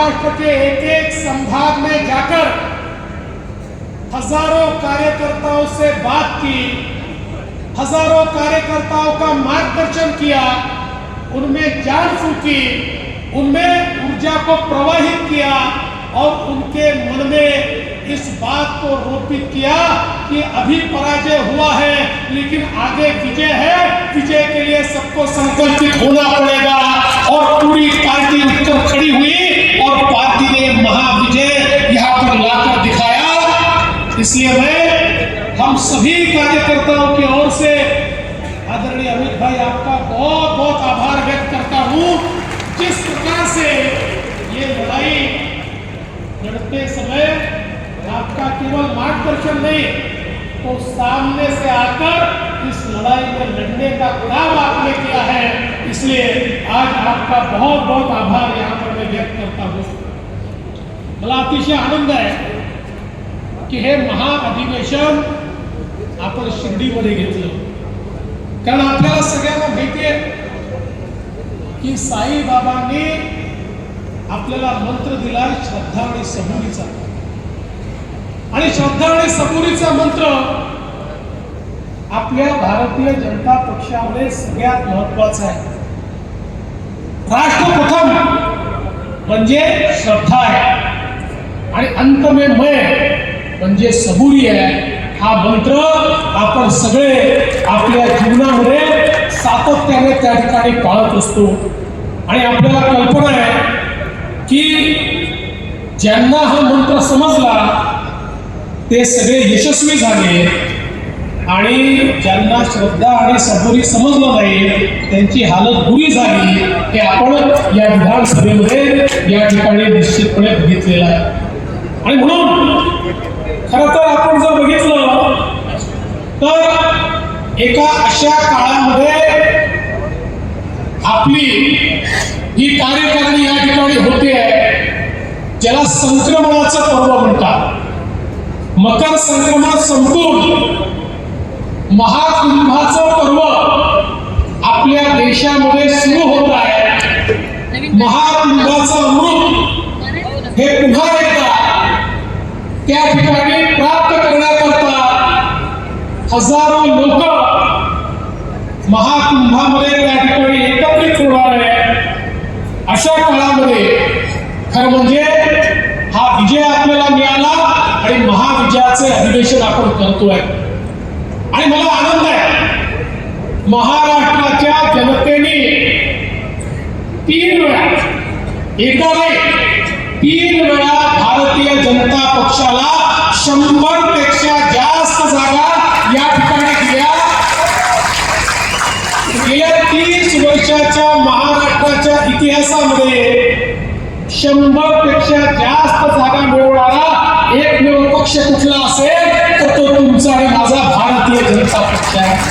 महाराष्ट्र के एक एक संभाग में जाकर हज़ारों कार्यकर्ताओं से बात की, हज़ारों कार्यकर्ताओं का मार्गदर्शन किया, उनमें जान फूकी, उनमें ऊर्जा को प्रवाहित किया और उनके मन में इस बात को रोपित किया कि अभी पराजय हुआ है, लेकिन आगे विजय है। विजय के लिए सबको संकल्पित होना पड़ेगा और पूरी इसलिए मैं हम सभी कार्यकर्ताओं की ओर से आदरणीय अमित भाई आपका बहुत बहुत आभार व्यक्त करता हूँ। जिस प्रकार से ये लड़ाई लड़ते समय आपका केवल मार्गदर्शन नहीं तो सामने से आकर इस लड़ाई में लड़ने का काम आपने किया है। इसलिए आज आपका बहुत बहुत आभार यहाँ पर मैं व्यक्त करता हूँ। मला अतिशय आनंद आहे की हे महाअधिवेशन आपण शिर्डीमध्ये घेतलं. कारण आपल्याला सगळ्यांना माहिती आहे की साईबाबांनी आपल्याला मंत्र दिला श्रद्धा आणि सबुरीचा. आणि श्रद्धा आणि सबुरीचा मंत्र आपल्या भारतीय जनता पक्षामध्ये सगळ्यात महत्त्वाचा आहे. राष्ट्रप्रथम म्हणजे श्रद्धा आहे. आणि अंत में मैं म्हणजे सबुरी आहे हा मंत्र आपण सगळे आपल्या जीवनामध्ये सातत्याने त्या ठिकाणी पाळत असतो. आणि आपल्याला कल्पना आहे की ज्यांना हा मंत्र समजला ते सगळे यशस्वी झाले. आणि ज्यांना श्रद्धा आणि सबुरी समजलं नाही त्यांची हालत बुरी झाली हे आपण या विधानसभेमध्ये या ठिकाणी निश्चितपणे बघितलेलं आहे. आणि म्हणून खरं तर आपण जर बघितलं तर एका अशा काळामध्ये आपली ही कार्यकारिणी या ठिकाणी होते ज्याला संक्रमणाचं पर्व म्हणतात. मकर संक्रमण संपून महाकुंभाचं पर्व आपल्या देशामध्ये सुरू होत आहे. महाकुंभाचं अमृत हे पुन्हा त्या ठिकाणी प्राप्त करण्याकरता हजारो लोक महाकुंभामध्ये त्या ठिकाणी एकत्रित होणार आहे अशा काळामध्ये खरं म्हणजे हा विजय आपल्याला मिळाला आणि महाविजयाचे अधिवेशन आपण करतोय. आणि मला आनंद आहे महाराष्ट्राच्या जनतेने तीन वेळा एकदा नाही तीन वेळा भारतीय जनता पक्षाला शंभरपेक्षा जास्त जागा या ठिकाणी दिल्या. गेल्या तीस वर्षाच्या महाराष्ट्राच्या इतिहासामध्ये शंभरपेक्षा जास्त जागा मिळवणारा एकमेव पक्ष कुठला असेल तर तो तुमचा आणि माझा भारतीय जनता पक्ष आहे.